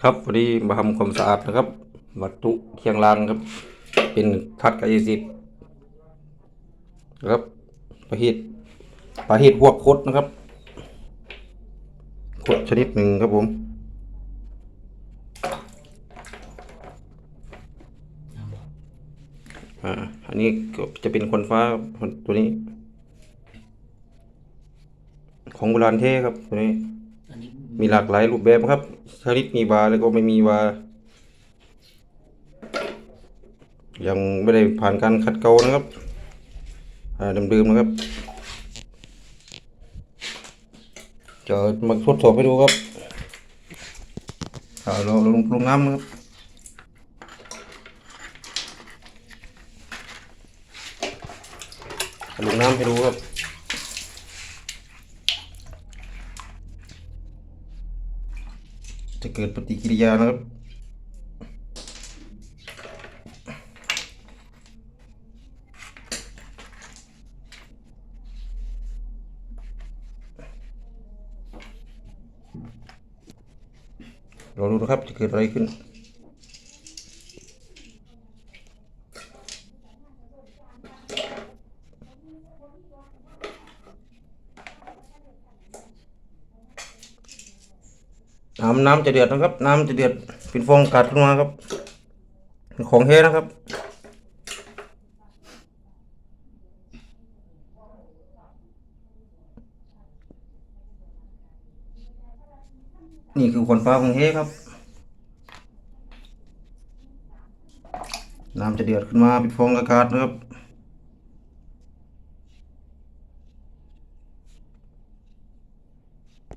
ครับวันนี้มาทำความสะอาดนะครับ วัตถุเคียงรางครับ เป็นทัดกับยาสิบครับประหิตประหิตพวกคดนะครับคดชนิดหนึ่งครับผมอ่าอันนี้ก็จะเป็นคนฟ้าตัวนี้ ของโบราณเท่ครับตัวนี้ มีหลากหลายรูปแบบครับชนิดมีวาแล้วก็ไม่มีวายังไม่ได้ผ่านการขัดเกลานะครับเดิมๆนะครับจะมาทดสอบให้ดูครับอ่าเราลงลงน้ำนะครับลงน้ำให้ดูครับ จะเกิดปฏิกิริยานะครับเราดูนะครับจะเกิดอะไรขึ้น น้ำน้ำจะเดือดนะครับ น้ำจะเดือดเป็นฟองอากาศขึ้นมาครับของแท้นะครับนี่คือขนฟ้าของเฮครับ น้ำจะเดือดขึ้นมาเป็นฟองอากาศนะครับ